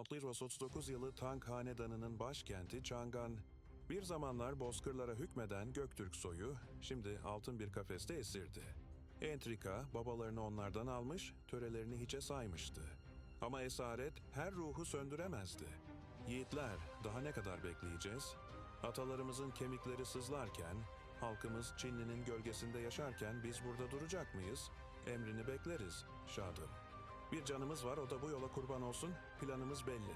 1639 yılı Tang Hanedanı'nın başkenti Chang'an, bir zamanlar bozkırlara hükmeden Göktürk soyu, şimdi altın bir kafeste esirdi. Entrika, babalarını onlardan almış, törelerini hiçe saymıştı. Ama esaret her ruhu söndüremezdi. Yiğitler, daha ne kadar bekleyeceğiz? Atalarımızın kemikleri sızlarken, halkımız Çinli'nin gölgesinde yaşarken biz burada duracak mıyız? Emrini bekleriz, şadım. Bir canımız var o da bu yola kurban olsun. Planımız belli.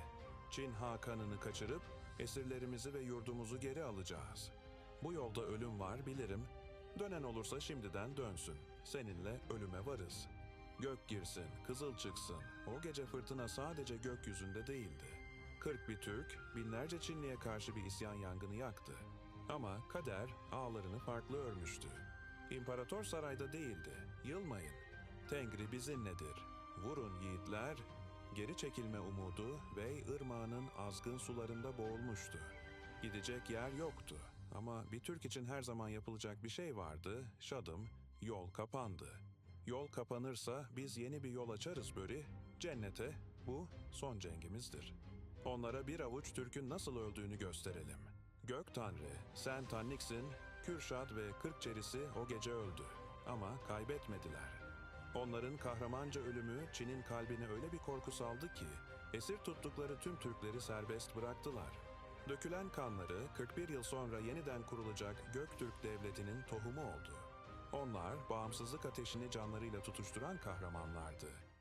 Çin Hakan'ını kaçırıp esirlerimizi ve yurdumuzu geri alacağız. Bu yolda ölüm var bilirim. Dönen olursa şimdiden dönsün. Seninle ölüme varız. Gök girsin, kızıl çıksın. O gece fırtına sadece gökyüzünde değildi. Kırk bir Türk, binlerce Çinliye karşı bir isyan yangını yaktı. Ama kader ağlarını farklı örmüştü. İmparator sarayda değildi. Yılmayın. Tengri bizimledir. Vurun yiğitler. Geri çekilme umudu ve ırmağının azgın sularında boğulmuştu. Gidecek yer yoktu. Ama bir Türk için her zaman yapılacak bir şey vardı. Şadım, yol kapandı. Yol kapanırsa biz yeni bir yol açarız Böri. Cennete bu son cengimizdir. Onlara bir avuç Türk'ün nasıl öldüğünü gösterelim. Gök Tanrı, sen Tanniksin, Kürşat ve Kırkçerisi o gece öldü. Ama kaybetmediler. Onların kahramanca ölümü Çin'in kalbine öyle bir korku saldı ki, esir tuttukları tüm Türkleri serbest bıraktılar. Dökülen kanları 41 yıl sonra yeniden kurulacak Göktürk Devleti'nin tohumu oldu. Onlar bağımsızlık ateşini canlarıyla tutuşturan kahramanlardı.